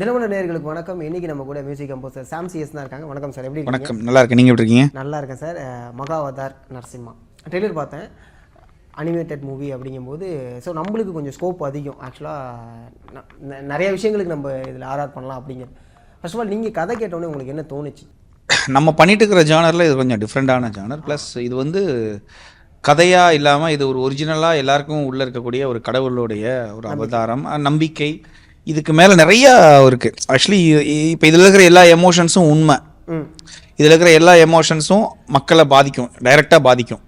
தினமலர் நேயர்களுக்கு வணக்கம். இன்னைக்கு நம்ம கூட மியூசிக் கம்போசர் சாம் சிஎஸ் தான் இருக்காங்க. வணக்கம் சார். எப்படி வணக்கம். நல்லா இருக்கேன். நீங்கள் எப்படி இருக்கீங்க? நல்லா இருக்கேன் சார். மகாவதார் நரசிம்மா. ட்ரெய்லர் பார்த்தேன். அனிமேட்டட் மூவி அப்படிங்கும்போது ஸோ நம்மளுக்கு கொஞ்சம் ஸ்கோப் அதிகம். ஆக்சுவலாக நிறைய விஷயங்களுக்கு நம்ம இதில் ஆர்ஆர் பண்ணலாம் அப்படிங்கிறது ஃபர்ஸ்ட் ஆஃப் ஆல் நீங்கள் கதை கேட்டோன்னே உங்களுக்கு என்ன தோணுச்சு? நம்ம பண்ணிட்டு இருக்கிற ஜானரில் இது கொஞ்சம் டிஃப்ரெண்ட்டான ஜானர் ப்ளஸ் இது வந்து கதையாக இல்லாமல் இது ஒரு ஒரிஜினலாக எல்லாருக்கும் உள்ளே இருக்கக்கூடிய ஒரு கடவுளுடைய ஒரு அவதாரம் நம்பிக்கை. இதுக்கு மேலே நிறையா இருக்குது ஆக்சுவலி இப்போ இதில் இருக்கிற எல்லா எமோஷன்ஸும் உண்மை. இதில் இருக்கிற எல்லா எமோஷன்ஸும் மக்களை பாதிக்கும் டைரெக்டாக பாதிக்கும்.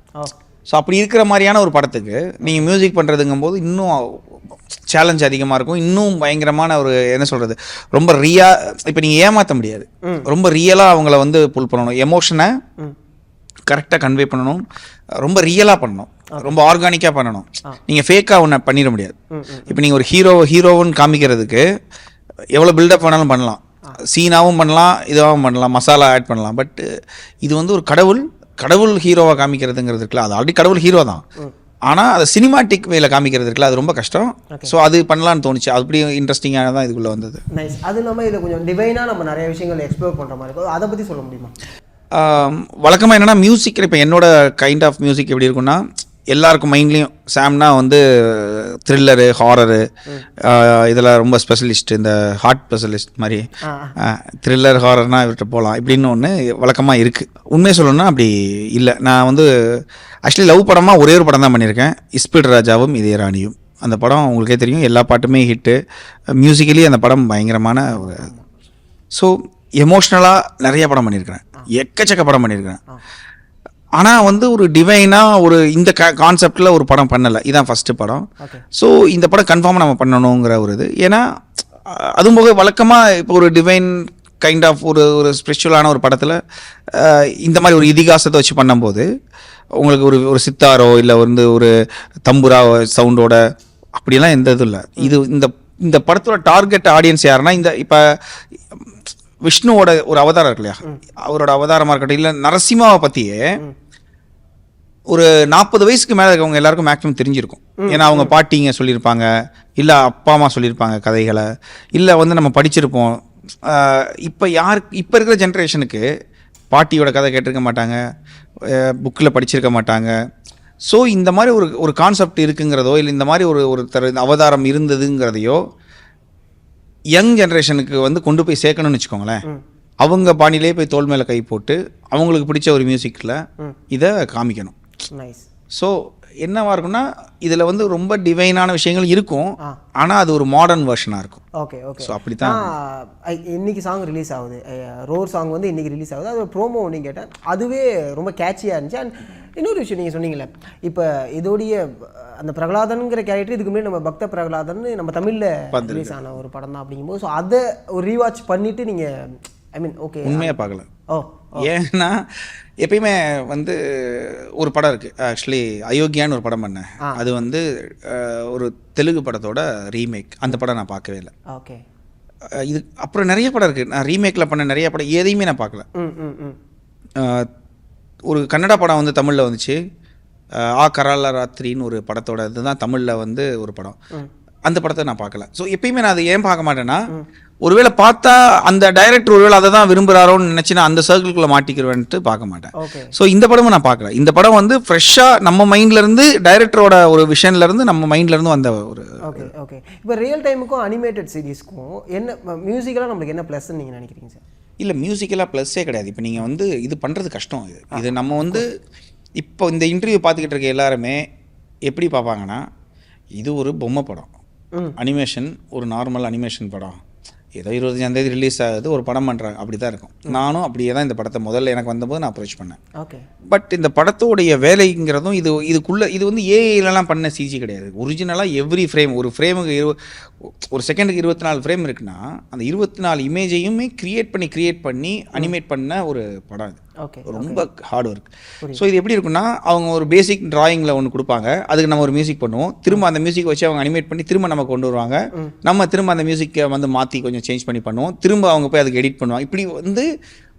ஸோ அப்படி இருக்கிற மாதிரியான ஒரு படத்துக்கு நீங்கள் மியூசிக் பண்ணுறதுங்கும் போது இன்னும் சேலஞ்ச் அதிகமாக இருக்கும். இன்னும் பயங்கரமான ஒரு என்ன சொல்கிறது ரொம்ப ரியா இப்போ நீங்கள் ஏமாற்ற முடியாது. ரொம்ப ரியலாக அவங்கள வந்து புல் பண்ணணும். எமோஷனை கரெக்டாக கன்வே பண்ணணும். ரொம்ப ரியலாக பண்ணணும். ரொம்ப ஆர்கானிக்காக பண்ணணும். நீங்கள் ஃபேக்காக ஒன்று பண்ணிட முடியாது. இப்போ நீங்கள் ஒரு ஹீரோ ஹீரோவுன்னு காமிக்கிறதுக்கு எவ்வளோ பில்டப் பண்ணாலும். பண்ணலாம் சீனாவும் பண்ணலாம் இதுவாகவும் பண்ணலாம் மசாலா ஆட் பண்ணலாம். பட் இது வந்து ஒரு கடவுள் கடவுள் ஹீரோவாக காமிக்கிறதுங்கிறது இருக்குல்ல அது ஆல்ரெடி கடவுள் ஹீரோ தான். ஆனால் அதை சினிமாட்டிக் வேல காமிக்கிறது இருக்குல்ல அது ரொம்ப கஷ்டம். ஸோ அது பண்ணலான்னு தோணுச்சு. அப்படி இன்ட்ரெஸ்டிங்காக தான் இதுக்குள்ளே வந்தது. நைஸ் அது இல்லாமல் இதில் கொஞ்சம் டிவைனாக நம்ம நிறைய விஷயங்கள் எக்ஸ்ப்ளோர் பண்ணுற மாதிரி இருக்கும். அதை பற்றி சொல்ல முடியுமா? வழக்கமாக என்னென்னா மியூசிக் இப்போ என்னோட கைண்ட் ஆஃப் மியூசிக் எப்படி இருக்குன்னா எல்லாருக்கும் மைண்ட்லேயும் சாம்னா வந்து த்ரில்லரு ஹாரரு இதில் ரொம்ப ஸ்பெஷலிஸ்ட் இந்த ஹார்ட் ஸ்பெஷலிஸ்ட் மாதிரி. த்ரில்லர் ஹாரர்னா இவர்கிட்ட போகலாம் இப்படின்னு ஒன்று வழக்கமாக இருக்குது உண்மையை சொல்லணும்னா அப்படி இல்லை. நான் வந்து ஆக்சுவலி லவ் படமாக ஒரே ஒரு படம் தான் பண்ணியிருக்கேன். இஸ்பிட் ராஜாவும் இதே ராணியும். அந்த படம் உங்களுக்கே தெரியும். எல்லா பாட்டுமே ஹிட்டு மியூசிக்கலி அந்த படம் பயங்கரமான ஒரு ஸோ எமோஷ்னலாக நிறைய படம் பண்ணியிருக்கிறேன். எக்கச்சக்க படம் பண்ணியிருக்கிறேன். ஆனால் வந்து ஒரு டிவைனாக ஒரு இந்த கா கான்செப்டில் ஒரு படம் பண்ணலை. இதான் ஃபஸ்ட்டு படம். ஸோ இந்த படம் கன்ஃபார்மாக நம்ம பண்ணணுங்கிற ஒரு இது. ஏன்னா அதுவும் போக வழக்கமாக இப்போ ஒரு டிவைன் கைண்ட் ஆஃப் ஒரு ஒரு ஸ்பிரிச்சுவலான ஒரு படத்தில் இந்த மாதிரி ஒரு இதிகாசத்தை வச்சு பண்ணும்போது உங்களுக்கு ஒரு ஒரு சித்தாரோ இல்லை வந்து ஒரு தம்புரா சவுண்டோட அப்படியெல்லாம் எந்த இதுவும் இல்லை. இது இந்த இந்த படத்தோட டார்கெட் ஆடியன்ஸ் யாருன்னா இந்த இப்போ விஷ்ணுவோட ஒரு அவதாரம் இருக்கு இல்லையா? அவரோட அவதாரமாக இருக்கட்டும். இல்லை நரசிம்மாவை பற்றியே ஒரு நாற்பது வயசுக்கு மேலே இருக்கவங்க எல்லாருக்கும் மேக்ஸிமம் தெரிஞ்சிருக்கும். ஏன்னா அவங்க பாட்டிங்க சொல்லியிருப்பாங்க. இல்லை அப்பா அம்மா சொல்லியிருப்பாங்க கதைகளை. இல்லை வந்து நம்ம படிச்சிருப்போம். இப்போ யார் இப்போ இருக்கிற ஜென்ரேஷனுக்கு பாட்டியோட கதை கேட்டிருக்க மாட்டாங்க. புக்கில் படிச்சிருக்க மாட்டாங்க. ஸோ இந்த மாதிரி ஒரு ஒரு கான்செப்ட் இருக்குங்கிறதோ இல்லை இந்த மாதிரி ஒரு ஒரு தர அவதாரம் இருந்ததுங்கிறதையோ யங் ஜென்ரேஷனுக்கு வந்து கொண்டு போய் சேர்க்கணும்னு வச்சுக்கோங்களேன். அவங்க பாணியிலே போய் தோல் மேலே கை போட்டு அவங்களுக்கு பிடிச்ச ஒரு மியூசிக்கில் இதை காமிக்கணும். ஸோ என்னவா இருக்கும்னா இதில் வந்து ரொம்ப டிவைனான விஷயங்கள் இருக்கும். ஆனால் அது ஒரு மாடர்ன் வெர்ஷனாக இருக்கும். ஓகே ஓகே ஸோ அப்படித்தான். இன்னைக்கு சாங் ரிலீஸ் ஆகுது. ரோர் சாங் வந்து இன்னைக்கு ரிலீஸ் ஆகுது. அது ப்ரோமோ ஒன்று கேட்டேன் அதுவே ரொம்ப கேட்சியாக இருந்துச்சு. அண்ட் இன்னொரு விஷயம் நீங்கள் சொன்னீங்களே இப்போ இதோடைய அந்த பிரகலாதன்ங்கிற கேரக்டர் இதுக்கு முன்னாடி நம்ம பக்த பிரகலாதன் நம்ம தமிழில் ரிலீஸ் ஆன ஒரு படம் தான் அப்படிங்கும்போது ஸோ அதை ஒரு ரீவாட்ச் பண்ணிட்டு நீங்கள் ஐ மீன் ஓகே உண்மையாக பார்க்கல. ஓ ஏன்னா எப்பயுமே வந்து ஒரு படம் இருக்குது ஆக்சுவலி அயோக்கியான்னு ஒரு படம் பண்ணேன். அது வந்து ஒரு தெலுங்கு படத்தோட ரீமேக் அந்த படம் நான் பார்க்கவே இல்லை. ஓகே. இது அப்புறம் நிறைய படம் இருக்குது நான் ரீமேக்கில் பண்ண நிறைய படம் எதையுமே நான் பார்க்கல. ஒரு கன்னடா படம் வந்து தமிழில் வந்துச்சு. ஆ கரால ராத்திரின்னு ஒரு படத்தோட இதுதான் தமிழில் வந்து ஒரு படம். அந்த படத்தை நான் பார்க்கல. ஸோ எப்பயுமே நான் அதை ஏன் பார்க்க மாட்டேன்னா ஒருவேளை பார்த்தா அந்த டைரக்டர் ஒருவேளை அதை தான் விரும்புகிறாரோன்னு நினச்சி நான் அந்த சர்க்கிள்குள்ளே மாட்டிக்கிறேன்ட்டு பார்க்க மாட்டேன். ஸோ இந்த படமும் நான் பார்க்கல. இந்த படம் வந்து ஃப்ரெஷ்ஷாக நம்ம மைண்ட்லேருந்து டைரக்டரோட ஒரு விஷன்லேருந்து நம்ம மைண்ட்லேருந்து வந்த ஒரு ஓகே ஓகே இப்போ ரியல் டைமுக்கும் அனிமேட்டட் சீரிஸ்க்கும் என்ன மியூசிக்கலாக நம்மளுக்கு என்ன ப்ளஸ்ன்னு நீங்கள் நினைக்கிறீங்க சார் இல்லை மியூசிக்கலாக ப்ளஸ்ஸே கிடையாது. இப்போ நீங்கள் வந்து இது பண்ணுறது கஷ்டம் இது. இது நம்ம வந்து இப்போ இந்த இன்டர்வியூ பார்த்துக்கிட்டு இருக்க எல்லாருமே எப்படி பார்ப்பாங்கன்னா இது ஒரு பொம்மை படம். அனிமேஷன் ஒரு நார்மல் அனிமேஷன் படம். ஏதோ இருபத்தஞ்சாந்தேதி ரிலீஸ் ஆகுது ஒரு படம் பண்ணுறாங்க அப்படி தான் இருக்கும் நானும் அப்படியே தான் இந்த படத்தை முதல்ல எனக்கு வந்தபோது நான் அப்ரோச் பண்ணேன். ஓகே. பட் இந்த படத்தோடைய வேலைங்கிறதும் இது இதுக்குள்ளே இது வந்து ஏஐலலாம் பண்ண சிஜி கிடையாது. ஒரிஜினலாக எவ்ரி ஃப்ரேம் ஒரு ஃப்ரேமுக்கு இரு ஒரு செகண்டுக்கு இருபத்தி நாலு ஃப்ரேம் இருக்குன்னா அந்த இருபத்தி நாலு இமேஜையுமே கிரியேட் பண்ணி கிரியேட் பண்ணி அனிமேட் பண்ண ஒரு படம் இது. ரொம்ப ஹார்ட் ஒர்க் ஸோ இது எப்படி இருக்குன்னா அவங்க ஒரு பேசிக் டிராயிங்கில் ஒன்று கொடுப்பாங்க. அதுக்கு நம்ம ஒரு மியூசிக் பண்ணுவோம். திரும்ப அந்த மியூசிக் வச்சு அவங்க அனிமேட் பண்ணி திரும்ப நம்ம கொண்டு வருவாங்க. நம்ம திரும்ப அந்த மியூசிக்கை வந்து மாற்றி கொஞ்சம் சேஞ்ச் பண்ணி பண்ணுவோம். திரும்ப அவங்க போய் அதுக்கு எடிட் பண்ணுவாங்க. இப்படி வந்து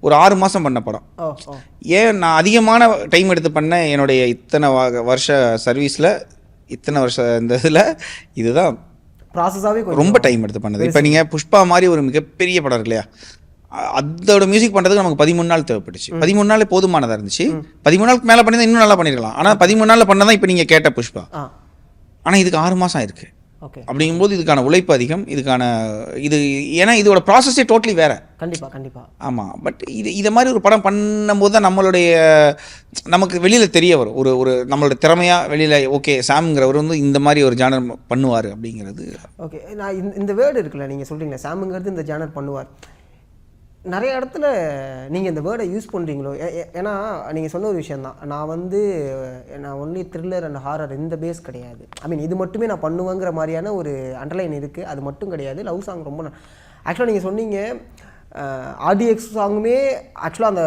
ஒரு ஆறு மாதம் பண்ண படம். ஏன் நான் அதிகமான டைம் எடுத்து பண்ண என்னுடைய இத்தனை வருஷ சர்வீஸில் இத்தனை வருஷ இந்த இதில் இதுதான். ப்ராசஸாகவே ரொம்ப டைம் எடுத்து பண்ணது. இப்போ நீங்கள் புஷ்பா மாதிரி ஒரு மிகப்பெரிய படம் இருக்கு இல்லையா? அதோட மியூசிக் பண்ணுறதுக்கு நமக்கு பதிமூணு நாள் தேவைப்பட்டுச்சு. பதிமூணு நாள் போதுமானதாக இருந்துச்சு. பதிமூணு நாளுக்கு மேலே பண்ணி இன்னும் நல்லா பண்ணிருக்கலாம் ஆனால் பதிமூணு நாளில் பண்ணதான் இப்போ நீங்கள் கேட்ட புஷ்பா. ஆனால் இதுக்கு ஆறு மாதம் ஆயிருக்கு. ஓகே. அப்படிங்கும்போது இதுக்கான உழைப்பு அதிகம். இதுக்கான இது ஏன்னா இதோட ப்ராசஸே டோட்டலி வேற. கண்டிப்பாக கண்டிப்பாக ஆமாம் பட் இது இதை மாதிரி ஒரு படம் பண்ணும்போது தான் நம்மளுடைய நமக்கு வெளியில் தெரிய வரும். ஒரு ஒரு நம்மளோட திறமையாக வெளியில் ஓகே சாம்ங்கிறவர் வந்து இந்த மாதிரி ஒரு ஜானர் பண்ணுவார் அப்படிங்கிறது. ஓகே. நான் இந்த இந்த வேர்டு இருக்குல்ல நீங்கள் சொல்கிறீங்களா சாமுங்கிறது இந்த ஜானர் பண்ணுவார். நிறைய இடத்துல நீங்கள் இந்த வேர்டை யூஸ் பண்ணுறீங்களோ ஏ- ஏன்னா நீங்கள் சொன்ன ஒரு விஷயந்தான் நான் வந்து நான் ஒன்லி த்ரில்லர் அண்ட் ஹாரர் இந்த பேஸ் கிடையாது. ஐ மீன் இது மட்டுமே நான் பண்ணுவேங்கிற மாதிரியான ஒரு அண்டர்லைன் இருக்குது அது மட்டும் கிடையாது. லவ் சாங் ரொம்ப ஆக்சுவலாக நீங்கள் சொன்னீங்க ஆர்டிஎக்ஸ் சாங்குமே ஆக்சுவலாக அந்த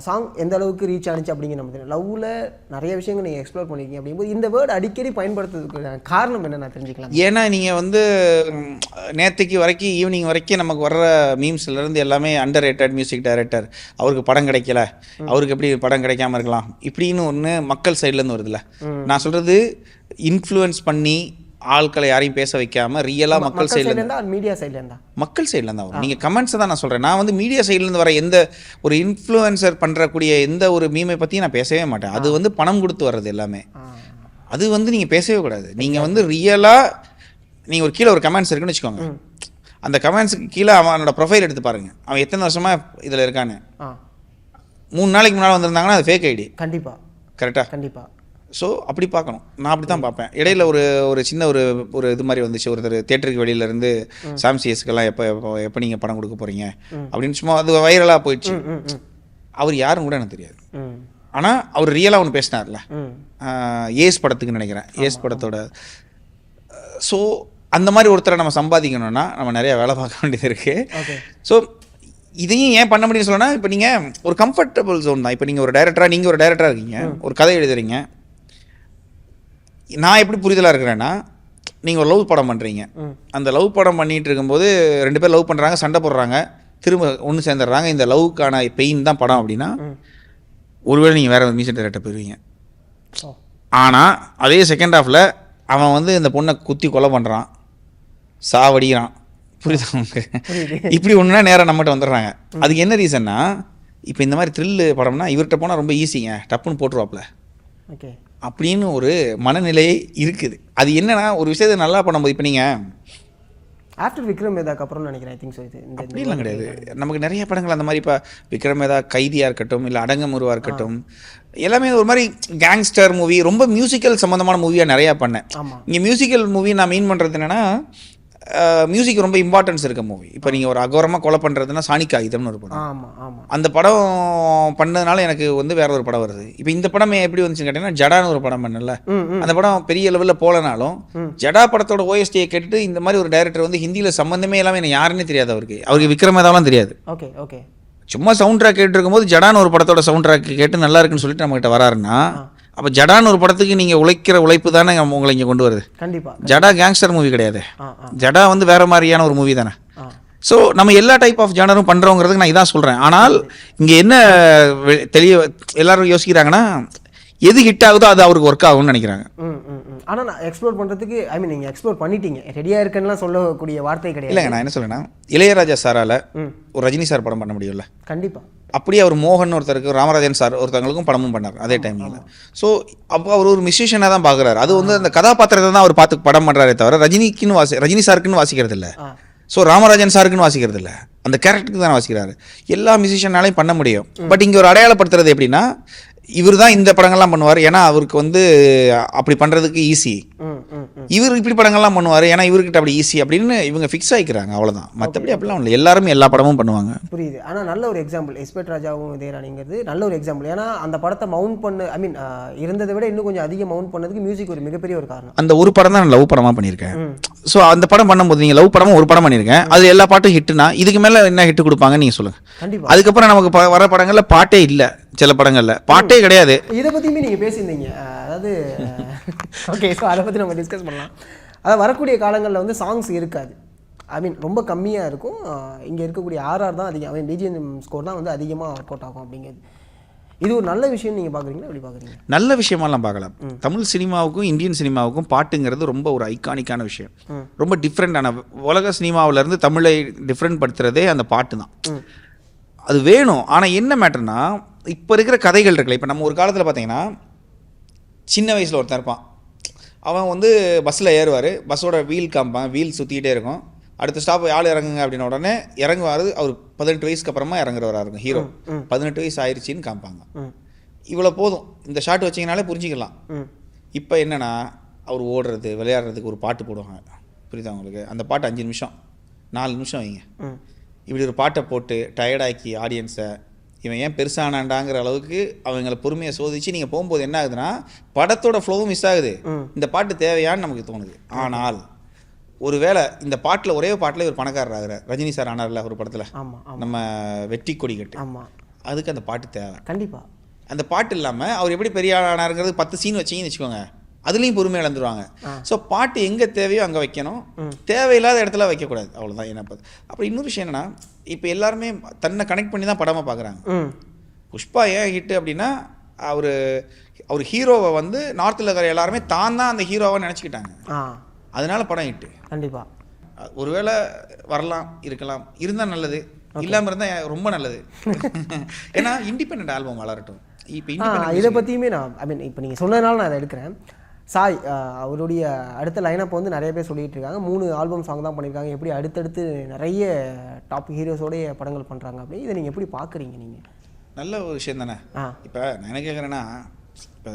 சாங் எந்த அளவுக்கு ரீச் ஆனிச்சு அப்படிங்கிற நம்ம தெரியும். லவ்வில் நிறைய விஷயங்கள் நீங்கள் எக்ஸ்ப்ளோர் பண்ணியிருக்கீங்க அப்படிங்கும்போது இந்த வேர்டு அடிக்கடி பயன்படுத்துறதுக்கு காரணம் என்ன நான் தெரிஞ்சுக்கலாம். ஏன்னா நீங்கள் வந்து ம், நேத்துக்கு வரைக்கும் ஈவினிங் வரைக்கும் நமக்கு வர்ற மீம்ஸ்ல இருந்து எல்லாமே அண்டர் ரேட்டட் மியூசிக் டைரக்டர் அவருக்கு படம் கிடைக்கல. அவருக்கு எப்படி படம் கிடைக்காம இருக்கலாம். இப்படின்னு ஒன்று மக்கள் சைட்லேருந்து வருதுல்ல. நான் சொல்கிறது இன்ஃப்ளூயன்ஸ் பண்ணி ஆட்களை யாரையும் பேச வைக்காம ரியலாக மக்கள் சைடில் சைட்லேருந்தா மீடியா சைட்லேருந்தா மக்கள் சைடில் தான் வரும். நீங்கள் கமெண்ட்ஸை தான் நான் சொல்கிறேன் நான் வந்து மீடியா சைட்லேருந்து வர எந்த ஒரு இன்ஃப்ளூயன்சர் பண்ணுறக்கூடிய எந்த ஒரு மீமை பற்றியும் நான் பேசவே மாட்டேன். அது வந்து பணம் கொடுத்து வர்றது எல்லாமே. அது வந்து நீங்கள் பேசவே கூடாது. நீங்கள் வந்து ரியலாக நீங்கள் ஒரு கீழே ஒரு கமெண்ட்ஸ் இருக்குன்னு வச்சுக்கோங்க. அந்த கமெண்ட்ஸுக்கு கீழே அவனோட ப்ரொஃபைல் எடுத்து பாருங்க. அவன் எத்தனை வருஷமாக இதில் இருக்கான்னு. ஆ. மூணு நாளைக்கு முன்னால் வந்திருந்தாங்கன்னா அது ஃபேக் ஐடி கண்டிப்பாா. கரெக்டாக கண்டிப்பா. ஸோ அப்படி பார்க்கணும். நான் அப்படி தான் பார்ப்பேன். இடையில ஒரு ஒரு சின்ன ஒரு ஒரு இது மாதிரி வந்துச்சு. ஒருத்தர் தேட்டருக்கு வெளியில இருந்து சாம் சிஎஸ்க்கெல்லாம் எப்போ எப்போ எப்போ நீங்கள் படம் கொடுக்க போறீங்க? அப்படின்னு சும்மா அது வைரலாக போயிடுச்சு. அவர் யாருன்னு கூட எனக்கு தெரியாது. ஆனால் அவர் ரியலாக ஒன்று பேசினார்ல. ஏஸ் படத்துக்கு நினைக்கிறேன். ஏஸ் படத்தோட. ஸோ அந்த மாதிரி ஒருத்தரை நம்ம சம்பாதிக்கணும்னா நம்ம நிறைய வேலை பார்க்க வேண்டியது இருக்கு. ஓகே. ஸோ இதையும் ஏன் பண்ண முடியும்னு சொல்லணும்னா இப்போ நீங்கள் ஒரு கம்ஃபர்டபுள் ஜோன் தான். இப்போ நீங்கள் ஒரு டைரக்டராக நீங்கள் ஒரு டைரக்டராக இருக்கீங்க. ஒரு கதை எழுதுறீங்க. நான் எப்படி புரிதலாக இருக்கிறேன்னா நீங்கள் ஒரு லவ் படம் பண்ணுறீங்க. அந்த லவ் படம் பண்ணிட்டு இருக்கும்போது ரெண்டு பேர் லவ் பண்ணுறாங்க சண்டை போடுறாங்க திரும்ப ஒன்று சேர்ந்துடுறாங்க. இந்த லவ்க்கான பெயின் தான் படம் அப்படின்னா. ஒருவேளை நீங்கள் வேற மியூசிக் டைரக்டர் போயிருவீங்க ஓ. ஆனால் அதே செகண்ட் ஹாஃபில் அவன் வந்து இந்த பொண்ணை குத்தி கொலை பண்ணுறான் சாவடிக்கிறான். புரியுதா உங்களுக்கு? இப்படி ஒன்றுனா நேராக நம்மகிட்ட வந்துடுறாங்க. அதுக்கு என்ன ரீசன்னா இப்போ இந்த மாதிரி த்ரில்லு படம்னா இவர்கிட்ட போனால் ரொம்ப ஈஸிங்க டப்புன்னு போட்டுருவாப்ல. ஓகே. அப்படின்னு ஒரு மனநிலையே இருக்குது. அது என்னன்னா ஒரு விஷயத்தை நல்லா பண்ணும்போது இப்போ நீங்கள் ஆஃப்டர் விக்ரம் வேதாக்கு அப்புறம் நினைக்கிறேன் ஐ திங்க் ஸோ இது. அப்படிலாம் கிடையாது. நமக்கு நிறைய படங்கள் அந்த மாதிரி இப்போ விக்ரமேதா கைதியாக இருக்கட்டும் இல்லை அடங்கமுருவா இருக்கட்டும் எல்லாமே ஒரு மாதிரி கேங்ஸ்டர் மூவி ரொம்ப மியூசிக்கல் சம்மந்தமான மூவியாக நிறையா பண்ணேன். இங்கே மியூசிக்கல் மூவி நான் மீன் பண்ணுறது என்னென்னா மியூசிக் ரொம்ப இம்பார்ட்டன்ஸ் இருக்க மூவி இப்போ நீங்கள் ஒரு அகோரமாக கொலை பண்ணுறதுன்னா சாணிக் ஆயுதம்னு ஒரு படம். ஆமா ஆமா. அந்த படம் பண்ணதுனால எனக்கு வந்து வேற ஒரு படம் வருது. இப்போ இந்த படம் எப்படி வந்துச்சுன்னு கேட்டிங்கன்னா ஜடான்னு ஒரு படம் பண்ணல அந்த படம் பெரிய லெவலில் போலனாலும் ஜடா படத்தோட ஓஎஸ்டியை கேட்டுட்டு இந்த மாதிரி ஒரு டைரக்டர் வந்து ஹிந்தியில் சம்மந்தமே இல்லாமல் எனக்கு யாருன்னே தெரியாது அவருக்கு. அவருக்கு விக்ரமேதாவெல்லாம் தெரியாது. Okay okay. சும்மா சவுண்ட் ட்ராக் கேட்டு இருக்கும்போது ஜடான்னு ஒரு படத்தோட சவுண்ட் ட்ராக் கேட்டு நல்லா இருக்குன்னு சொல்லிட்டு நம்மகிட்ட வராருன்னா அப்போ ஜடான்னு ஒரு படத்துக்கு நீங்கள் உழைக்கிற உழைப்பு தானே உங்களை இங்கே கொண்டு வருது. கண்டிப்பா ஜடா கேங்ஸ்டர் மூவி கிடையாது. ஜடா வந்து வேற மாதிரியான ஒரு மூவி தானே. ஸோ நம்ம எல்லா டைப் ஆஃப் ஜானரும் பண்ணுறோங்கிறதுக்கு நான் இதான் சொல்கிறேன் ஆனால் இங்கே என்ன தெளிய எல்லாரும் யோசிக்கிறாங்கன்னா எது ஹிட் ஆகுதோ அது அவருக்கு ஒர்க் ஆகும்னு நினைக்கிறாங்க. ஆனால் நான் எக்ஸ்ப்ளோர் பண்ணுறதுக்கு ஐ மீன் நீங்கள் எக்ஸ்ப்ளோர் பண்ணிட்டீங்க. ரெடியாக இருக்குன்னுலாம் சொல்லக்கூடிய வார்த்தை கிடையாது. இல்லைங்க நான் என்ன சொல்றேன்னா இளையராஜா சாரால ஒரு ரஜினி சார் படம் பண்ண முடியும்ல? கண்டிப்பா. அப்படியே அவர் மோகன் ஒருத்தருக்கு ராமராஜன் சார் ஒருத்தவங்களுக்கும் படமும் பண்ணார் அதே டைமில் ஸோ அப்போ அவர் ஒரு மியூசிஷியனாக தான் பார்க்குறாரு அது வந்து அந்த கதாபாத்திரத்தை தான் அவர் பார்த்து படம் பண்ணுறாரே தவிர ரஜினிக்குன்னு வாசி ரஜினி சாருக்குன்னு வாசிக்கிறது இல்லை ஸோ ராமராஜன் சாருக்குன்னு வாசிக்கிறது இல்லை அந்த கேரக்டருக்கு தான் வாசிக்கிறாரு. எல்லா மியூசிஷியனாலையும் பண்ண முடியும். பட் இங்கே ஒரு அடையாளப்படுத்துறது எப்படின்னா இவர் தான் இந்த படங்கள்லாம் பண்ணுவார். ஏன்னா அவருக்கு வந்து அப்படி பண்ணுறதுக்கு ஈஸி இவர் இப்படி படங்கள்லாம் பண்ணுவார். ஏன்னா இவர்கிட்ட அப்படி ஈஸி அப்படின்னு இவங்க ஃபிக்ஸ் ஆகிக்கிறாங்க அவ்வளோதான் மற்றபடி அப்படிலாம் இல்லை. எல்லாருமே எல்லா படமும் பண்ணுவாங்க. புரியுது. ஆனால் நல்ல ஒரு எக்ஸாம்பிள் எஸ்பெட் ராஜாவும் இதயராணிங்கிறது நல்ல ஒரு எக்ஸாம்பிள் ஏன்னா அந்த படத்தை மவுண்ட் பண்ண ஐ மீன் இருந்ததை விட இன்னும் கொஞ்சம் அதிகம் மவுண்ட் பண்ணதுக்கு மியூசிக் ஒரு மிகப்பெரிய ஒரு காரணம். அந்த ஒரு படம் தான் நான் லவ் படமாக பண்ணியிருக்கேன். ஸோ அந்த படம் பண்ணும்போது நீங்கள் லவ் படமும் ஒரு படம் பண்ணியிருக்கேன். அது எல்லா பாட்டும் ஹிட்னா இதுக்கு மேலே என்ன ஹிட் கொடுப்பாங்கன்னு நீங்கள் சொல்லுங்கள் அதுக்கப்புறம் நமக்கு வர படங்களில் பாட்டே இல்லை. சில படங்களில். பாட்டே கிடையாது. இதை பற்றியுமே நீங்கள் பேசியிருந்தீங்க. அதாவது ஓகே ஸோ அதை பற்றி நம்ம டிஸ்கஸ் பண்ணலாம். அதாவது வரக்கூடிய காலங்களில் வந்து சாங்ஸ் இருக்காது. ஐ மீன் ரொம்ப கம்மியாக இருக்கும். இங்கே இருக்கக்கூடிய ஆர்ஆர் தான் அதிகம். ஐ மீன் பிஜிஎம் ஸ்கோர் தான் வந்து அதிகமாக ஒர்க் அவுட் ஆகும் அப்படிங்கிறது. இது ஒரு நல்ல விஷயம் நீங்கள் பார்க்குறீங்களா எப்படி பார்க்குறீங்க நல்ல விஷயமெல்லாம் பார்க்கலாம் தமிழ் சினிமாவுக்கும் இந்தியன் சினிமாவுக்கும் பாட்டுங்கிறது ரொம்ப ஒரு ஐகானிக்கான விஷயம். ரொம்ப டிஃப்ரெண்டான உலக சினிமாவுல இருந்து தமிழை டிஃப்ரெண்ட் படுத்துறதே அந்த பாட்டு தான் அது வேணும். ஆனால் என்ன மேட்டர்னா இப்போ இருக்கிற கதைகள் இருக்குல்ல இப்போ நம்ம ஒரு காலத்தில் பார்த்தீங்கன்னா சின்ன வயசில் ஒருத்தன் இருப்பான். அவன் வந்து பஸ்ஸில் ஏறுவார். பஸ்ஸோட வீல் காமிப்பான். வீல் சுற்றிக்கிட்டே இருக்கும். அடுத்த ஸ்டாப் ஆள் இறங்குங்க அப்படின்ன உடனே இறங்குவார். அவர் பதினெட்டு வயசுக்கு அப்புறமா இறங்குறவராக இருக்கும் ஹீரோ பதினெட்டு வயசு ஆயிடுச்சின்னு காமிப்பாங்க. இவ்வளோ போதும். இந்த ஷாட் வச்சிங்கனாலே புரிஞ்சிக்கலாம். இப்போ என்னன்னா அவர் ஓடுறது விளையாடுறதுக்கு ஒரு பாட்டு போடுவாங்க. புரியுதா உங்களுக்கு? அந்த பாட்டு அஞ்சு நிமிஷம் நாலு நிமிஷம் வைங்க. இப்படி ஒரு பாட்டை போட்டு டயர்டாக்கி ஆடியன்ஸை இவன் ஏன் பெருசானாண்டாங்கிற அளவுக்கு அவங்கள பொறுமையை சோதிச்சு நீங்கள் போகும்போது என்ன ஆகுதுன்னா படத்தோட ஃப்ளோவும் மிஸ் ஆகுது. இந்த பாட்டு தேவையான்னு நமக்கு தோணுது. ஆனால் ஒருவேளை இந்த பாட்டில் ஒரே பாட்டில் ஒரு பணக்காரர் ஆகுறார். ரஜினி சார் ஆனார்ல ஒரு படத்தில். நம்ம வெற்றி கொடி கட்டு. அதுக்கு அந்த பாட்டு தேவை. கண்டிப்பாக அந்த பாட்டு இல்லாமல் அவர் எப்படி பெரிய ஆளானாருங்கிறது பத்து சீன் வச்சிங்கன்னு வச்சுக்கோங்க. அதுலேயும் பொறுமை இழந்துருவாங்க. ஸோ பாட்டு எங்கே தேவையோ அங்கே வைக்கணும். தேவையில்லாத இடத்துல வைக்கக்கூடாது. அவ்வளோதான் என்ன பார்த்து அப்புறம் இன்னொரு விஷயம் என்னன்னா இப்போ எல்லாருமே தன்னை கனெக்ட் பண்ணி தான் படமாக பார்க்குறாங்க புஷ்பா ஏன் ஹிட்டு அப்படின்னா அவர் அவர் ஹீரோவை வந்து நார்த்தில் இருக்கிற எல்லாருமே தான் தான் அந்த ஹீரோவை நினச்சிக்கிட்டாங்க. அதனால படம் ஹிட்டு கண்டிப்பாக ஒருவேளை வரலாம் இருக்கலாம் இருந்தால் நல்லது. இல்லாமல் இருந்தால் ரொம்ப நல்லது. ஏன்னா இண்டிபெண்ட் ஆல்பம் வளரட்டும். இப்போ இதை பற்றியுமே நான் ஐ மீன் இப்போ நீங்கள் சொன்னதுனால நான் அதை எடுக்கிறேன். சாய் ஆ, அவருடைய அடுத்த லைனப் வந்து நிறைய பேர் சொல்லிட்டு இருக்காங்க. மூணு ஆல்பம் சாங் தான் பண்ணியிருக்காங்க எப்படி அடுத்தடுத்து நிறைய டாப் ஹீரோஸோடைய படங்கள் பண்ணுறாங்க அப்படி. இதை நீங்கள் எப்படி பார்க்குறீங்க நீங்கள் நல்ல ஒரு விஷயம் தானே? இப்போ நான் என்ன கேட்குறேன்னா இப்போ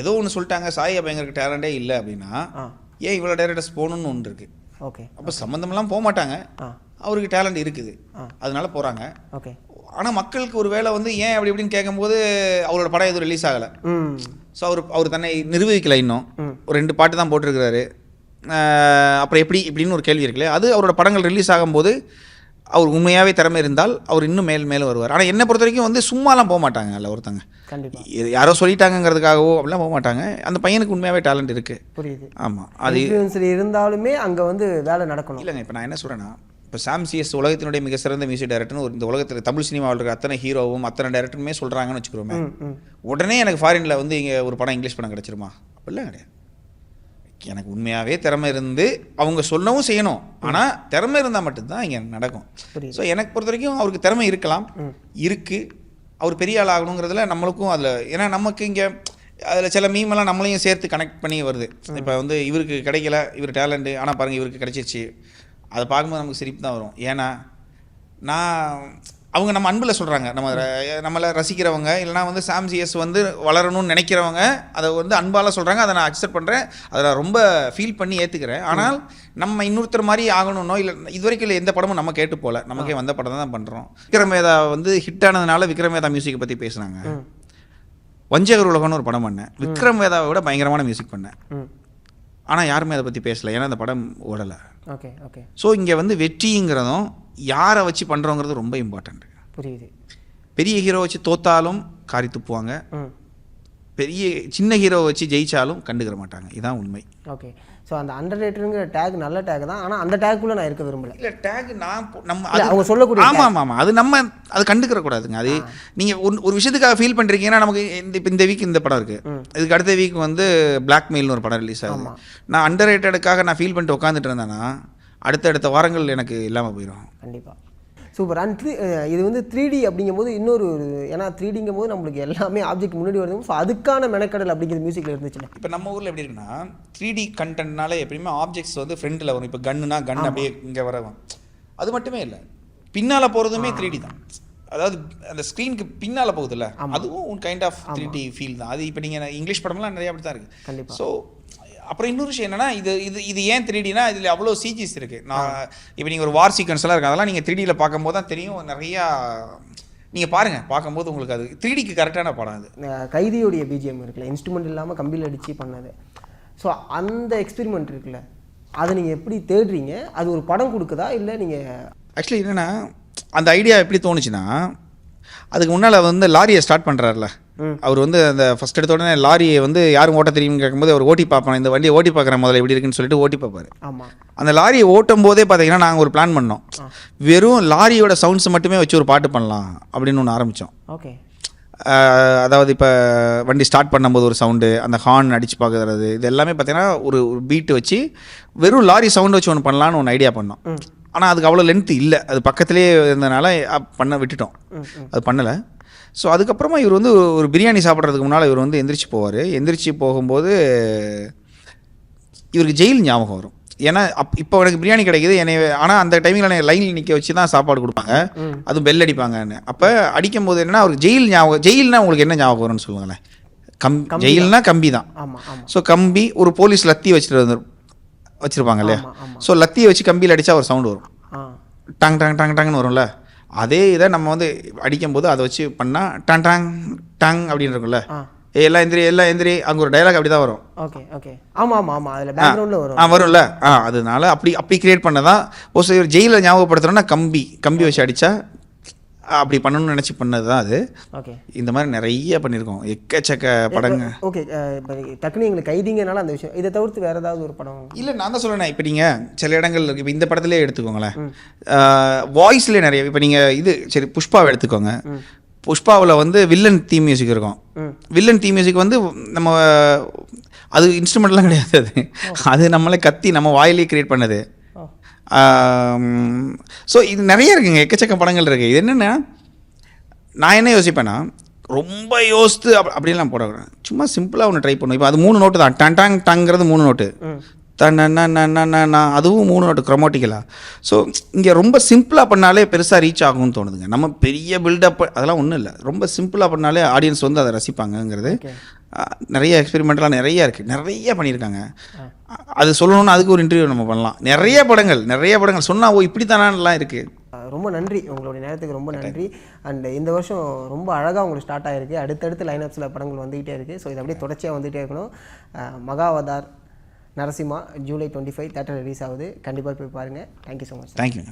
ஏதோ ஒன்று சொல்லிட்டாங்க சாய் பயங்கருக்கு டேலண்டே இல்லை அப்படின்னா ஏன் இவ்வளோ டேரக்டர்ஸ் போகணும்னு ஒன்று இருக்குது ஓகே அப்போ சம்மந்தமெல்லாம் போக மாட்டாங்க. அவருக்கு டேலண்ட் இருக்குது. அதனால போகிறாங்க ஓகே ஆனால் மக்களுக்கு ஒரு வேளை வந்து ஏன் அப்படி இப்படின்னு கேட்கும்போது அவரோட படம் எதுவும் ரிலீஸ் ஆகலை. ஸோ அவர் அவர் தன்னை நிரூபிக்கலை இன்னும். ஒரு ரெண்டு பாட்டு தான் போட்டிருக்கிறாரு. அப்புறம் எப்படி இப்படின்னு ஒரு கேள்வி இருக்குல்ல. அது அவரோட படங்கள் ரிலீஸ் ஆகும்போது அவர் உண்மையாகவே திறமை இருந்தால் அவர் இன்னும் மேல் மேலும் வருவார். ஆனால் என்னை பொறுத்த வரைக்கும் வந்து சும்மாலாம் போக மாட்டாங்க அல்ல ஒருத்தங்க இது யாரோ சொல்லிட்டாங்கங்கிறதுக்காகவோ அப்படிலாம் போக மாட்டாங்க. அந்த பையனுக்கு உண்மையாகவே டேலண்ட் இருக்குது புரியுது. ஆமாம் அது இருந்தாலுமே அங்கே வந்து வேலை நடக்கணும். இல்லைங்க இப்போ நான் என்ன சொல்கிறேன்னா இப்போ சாம் சிஎஸ் உலகத்தினுடைய மிக சிறந்த மியூசிக் டைரக்டர்னு ஒரு இந்த உலகத்தில் தமிழ் சினிமாவில் இருக்கிற அத்தனை ஹீரோவும் அத்தனை டைரக்டருமே சொல்கிறாங்கன்னு வச்சுக்கிறோமே. உடனே எனக்கு ஃபாரினில் வந்து இங்கே ஒரு படம் இங்கிலீஷ் படம் கிடச்சிருமா? அப்படிலாம் கிடையாது. எனக்கு உண்மையாகவே திறமை இருந்து அவங்க சொல்லவும் செய்யணும். ஆனால் திறமை இருந்தால் மட்டும்தான் இங்கே நடக்கும். ஸோ எனக்கு பொறுத்த வரைக்கும் அவருக்கு திறமை இருக்கலாம். இருக்குது அவர் பெரிய ஆள் ஆகணுங்கிறதுல நம்மளுக்கும் அதில் ஏன்னா நமக்கு இங்கே அதில் சில மீமெல்லாம் நம்மளையும் சேர்த்து கனெக்ட் பண்ணி வருது. இப்போ வந்து இவருக்கு கிடைக்கல இவர் டேலண்ட்டு ஆனால் பாருங்கள் இவருக்கு கிடைச்சிருச்சு. அதை பார்க்கும்போது நமக்கு சிரிப்பு தான் வரும். ஏன்னா நான் அவங்க நம்ம அன்பில் சொல்கிறாங்க நம்ம நம்மளை ரசிக்கிறவங்க இல்லைனா வந்து சாம் சிஎஸ் வந்து வளரணும்னு நினைக்கிறவங்க அதை வந்து அன்பால் சொல்கிறாங்க அதை நான் அக்செப்ட் பண்ணுறேன் அதை நான் ரொம்ப ஃபீல் பண்ணி ஏற்றுக்கிறேன் ஆனால் நம்ம இன்னொருத்தர் மாதிரி ஆகணும்னோ இல்லை இது வரைக்கும் இல்லை எந்த படமும் நம்ம கேட்டு போகல நமக்கே வந்த படம் தான் பண்ணுறோம் விக்ரமேதா வந்து ஹிட் ஆனதுனால விக்ரமேதா மியூசிக்கை பற்றி பேசுனாங்க. ம். வஞ்சகர் உலகம்னு ஒரு படம் பண்ணேன். விக்ரம் வேதாவை விட பயங்கரமான மியூசிக் பண்ணேன். ஆனால் யாருமே அதை பற்றி பேசல. ஏன்னா அந்த படம் ஓடலை. Okay okay. ஸோ இங்கே வந்து வெற்றிங்கிறதும் யாரை வச்சு பண்ணுறோங்கிறது ரொம்ப இம்பார்ட்டண்ட் புரியுது. பெரிய ஹீரோ வச்சு தோத்தாலும் காரி துப்புவாங்க. பெரிய சின்ன ஹீரோ வச்சு ஜெயிச்சாலும் கண்டுக்கிற மாட்டாங்க. இதான் உண்மை. ஓகே ஸோ அந்த அண்டர் ரேட்டருங்கிற டேக் நல்ல டேக் தான். ஆனால் அந்த டேக்குள்ளே நான் இருக்க விரும்பல. இல்லை டேக் நான் நம்ம இல்ல, அவங்க சொல்லக்கூடிய ஆமாம் ஆமாம் ஆமாம் அது நம்ம அது கண்டுக்கிற கூடாதுங்க. அது நீங்கள் ஒரு ஒரு விஷயத்துக்காக ஃபீல் பண்ணுறீங்கன்னா நமக்கு இந்த இப்போ இந்த வீக் இந்த படம் இருக்குது இதுக்கு அடுத்த வீக் வந்து பிளாக்மெயில்னு ஒரு படம் ரிலீஸ் ஆகுது. நான் அண்டர் ரேட்டடுக்காக நான் ஃபீல் பண்ணிட்டு உட்காந்துட்டு இருந்தேன்னா அடுத்தடுத்த வாரங்கள் எனக்கு இல்லாமல் போயிடும் கண்டிப்பாக சூப்பர் அண்ட் த்ரீ இது வந்து த்ரீ டி அப்படிங்கும்போது இன்னொரு ஒரு ஏன்னா த்ரீ டிங்கும் போது நம்மளுக்கு எல்லாமே ஆப்ஜெக்ட் முன்னாடி வருது. ஸோ அதுக்கான மெனக்கடல் அப்படிங்கிற மியூசிக்கில் இருந்துச்சுல இப்போ நம்ம ஊரில் எப்படி இருக்குன்னா த்ரீ டி கண்டென்ட்னால எப்பயுமே ஆப்ஜெக்ட்ஸ் வந்து ஃப்ரண்ட்டில் வரும். இப்போ கன்னுனா கன் அப்படியே இங்கே வரவும் அது மட்டுமே இல்லை. பின்னால் போகிறதுமே த்ரீ டி தான். அதாவது அந்த ஸ்க்ரீனுக்கு பின்னால் போகுதுல்ல. அதுவும் ஒரு kind of three D feel தான். அது இப்போ நீங்கள் இங்கிலீஷ் படம்லாம் நிறைய அப்படி தான் இருக்குது. ஸோ அப்புறம் இன்னொரு விஷயம் என்னன்னா இது இது இது ஏன் த்ரீ டினா இதில் அவ்வளோ சிஜிஸ் இருக்குது நான் இப்போ நீங்கள் ஒரு வார் சீக்வன்ஸ் எல்லாம் இருக்கு அதெல்லாம் நீங்கள் த்ரீ டியில் பார்க்கும்போது தான் தெரியும். நிறையா நீங்கள் பாருங்கள் பார்க்கும்போது உங்களுக்கு அது த்ரீ டிக்கு கரெக்டான படம் அது. கைதியோடைய பிஜிஎம் இருக்குல்ல இன்ஸ்ட்ருமெண்ட் இல்லாமல் கம்பியில் அடித்து பண்ணது. ஸோ அந்த எக்ஸ்பெரிமெண்ட் இருக்குல்ல அதை நீங்கள் எப்படி தேடுறீங்க? அது ஒரு படம் கொடுக்குதா? இல்லை நீங்கள் ஆக்சுவலி என்னென்னா அந்த ஐடியா எப்படி தோணுச்சுன்னா அதுக்கு முன்னால் வந்து லாரியை ஸ்டார்ட் பண்ணுறாருல அவர் வந்து அந்த ஃபஸ்ட் எடுத்த உடனே லாரியை வந்து யாரும் ஓட்ட தெரியும்னு கேட்கும்போது அவர் ஓட்டி பார்ப்பேன் இந்த வண்டியை ஓட்டி பார்க்குறேன் முதல்ல எப்படி இருக்குன்னு சொல்லிட்டு ஓட்டி பார்ப்பாரு. அந்த லாரியை ஓட்டும் போதே பார்த்தீங்கன்னா நாங்கள் ஒரு பிளான் பண்ணோம். வெறும் லாரியோட சவுண்ட்ஸ் மட்டுமே வச்சு ஒரு பாட்டு பண்ணலாம் அப்படின்னு ஒன்று ஆரம்பித்தோம் ஓகே. அதாவது இப்போ வண்டி ஸ்டார்ட் பண்ணும்போது ஒரு சவுண்டு அந்த ஹார்ன் அடித்து பார்க்குறது இது எல்லாமே பார்த்தீங்கன்னா ஒரு ஒரு பீட்டு வச்சு வெறும் லாரி சவுண்ட் வச்சு ஒன்று பண்ணலான்னு ஒன்று ஐடியா பண்ணோம். ஆனால் அதுக்கு அவ்வளோ லென்த் இல்லை. அது பக்கத்துலேயே இருந்தனால பண்ண விட்டுட்டோம். அது பண்ணலை. ஸோ அதுக்கப்புறமா இவர் வந்து ஒரு பிரியாணி சாப்பிட்றதுக்கு முன்னால் இவர் வந்து எந்திரிச்சு போவார். எந்திரிச்சு போகும்போது இவருக்கு ஜெயில் ஞாபகம் வரும். ஏன்னா அப் இப்போ எனக்கு பிரியாணி கிடைக்குது. என்னை ஆனால் அந்த டைமில் என்னை லைனில் நிற்க வச்சு தான் சாப்பாடு கொடுப்பாங்க. அதுவும் பெல் அடிப்பாங்கன்னு. அப்போ அடிக்கும் போது என்னன்னா அவருக்கு ஜெயில் ஞாபகம் ஜெயில்னா உங்களுக்கு என்ன ஞாபகம் வரும்னு சொல்லுங்களேன். கம் ஜெயில்னா கம்பி தான் ஸோ கம்பி ஒரு போலீஸ் லத்தி வச்சுட்டு வந்து வச்சுருப்பாங்க இல்லையா ஆமா, ஆமா. ஸோ லத்தியை வச்சு கம்பியில் அடித்தா ஒரு சவுண்டு வரும். டாங் டாங் டாங் டாங்னு வரும்ல. அதே இதை நம்ம வந்து அடிக்கும்போது அதை வச்சு பண்ணால் டாங் டாங் டாங் அப்படின்னு இருக்கும்ல. எல்லாம் எந்திரி எல்லாம் எந்திரி அங்கே ஒரு டைலாக் அப்படி தான் வரும். Okay okay. ஆமாம் ஆமாம் ஆமாம் அதில் பேக்ரவுண்டில் வரும். ஆ வரும்ல. ஆ அதனால அப்படி அப்படி கிரியேட் பண்ணதான். ஒரு சில ஜெயிலில் ஞாபகப்படுத்துறோம்னா கம்பி கம்பி வச்சு அடித்தா அப்படி பண்ணணும்னு நினச்சி பண்ணது தான் அது. ஓகே. இந்த மாதிரி நிறைய பண்ணியிருக்கோம். எக்கச்சக்க படங்க. ஓகே இப்போ டக்குனு எங்களுக்கு கைதிங்கனால அந்த விஷயம். இதை தவிர்த்து வேறு ஏதாவது ஒரு படம்? இல்லை நான் தான் சொல்கிறேன் இப்போ நீங்கள் சில இடங்கள் இப்போ இந்த படத்துலேயே எடுத்துக்கோங்களேன். வாய்ஸ்லேயே நிறைய இப்போ நீங்கள் இது சரி புஷ்பாவை எடுத்துக்கோங்க. புஷ்பாவில் வந்து வில்லன் தீம் மியூசிக் இருக்கும். வில்லன் தீம் மியூசிக் வந்து நம்ம அது இன்ஸ்ட்ருமெண்ட்லாம் கிடையாது அது. அது நம்மளே கத்தி நம்ம வாயிலே கிரியேட் பண்ணது. ஸோ இது நிறைய இருக்குங்க. எக்கச்சக்க படங்கள் இருக்குது இது என்னென்னா நான் என்ன யோசிப்பேன்னா ரொம்ப யோசித்து அப் அப்படிலாம் போடக்கூடாது. சும்மா சிம்பிளாக ஒன்று ட்ரை பண்ணுவோம். இப்போ அது மூணு நோட்டு தான். டன் டாங் டங்கிறது மூணு நோட்டு தன்னா அதுவும் மூணு நோட்டு க்ரொமோட்டிக்கலா ஸோ இங்கே ரொம்ப சிம்பிளாக பண்ணாலே பெருசாக ரீச் ஆகும்னு தோணுதுங்க. நம்ம பெரிய பில்டப் அதெல்லாம் ஒன்றும் இல்லை. ரொம்ப சிம்பிளாக பண்ணாலே ஆடியன்ஸ் வந்து அதை ரசிப்பாங்கங்கிறது. நிறைய எக்ஸ்பெரிமெண்ட்லாம் நிறைய இருக்குது நிறைய பண்ணியிருக்காங்க. அது சொல்லணும்னா அதுக்கு ஒரு இன்டர்வியூ நம்ம பண்ணலாம். நிறைய படங்கள் நிறைய படங்கள். சொன்னால் ஓ இப்படி தானான்லாம் இருக்குது ரொம்ப நன்றி. உங்களுடைய நேரத்துக்கு ரொம்ப நன்றி. அண்ட் இந்த வருஷம் ரொம்ப அழகாக உங்களுக்கு ஸ்டார்ட் ஆகிருக்கு அடுத்தடுத்து லைனப்ஸில் படங்கள் வந்துகிட்டே இருக்குது ஸோ இது அப்படியே தொடர்ச்சியாக வந்துகிட்டே இருக்கணும். Mahavatar Narasimha July twenty five theatre release ஆகுது. கண்டிப்பாக போய் பாருங்கள் தேங்க்யூ ஸோ மச் தேங்க்யூ